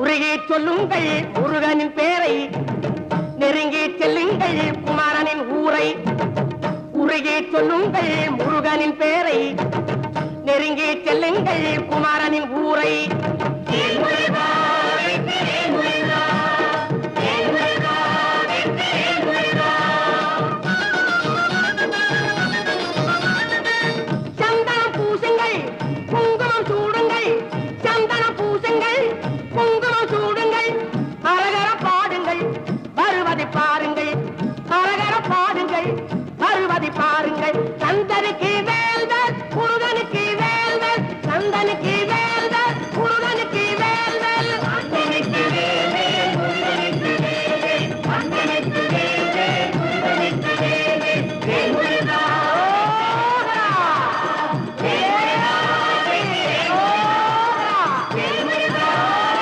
உருகி சொல்லுங்கள் முருகனின் பேரை. நெருங்கி செல்லுங்கள் குமாரனின் ஊரை. உருகி சொல்லுங்கள் முருகனின் பேரை. நெருங்கி செல்லுங்கள் குமாரனின் ஊரை. சந்தனம் பூசுங்கள் பாருங்கள் பாருங்கள். சந்தனுக்கு வேறு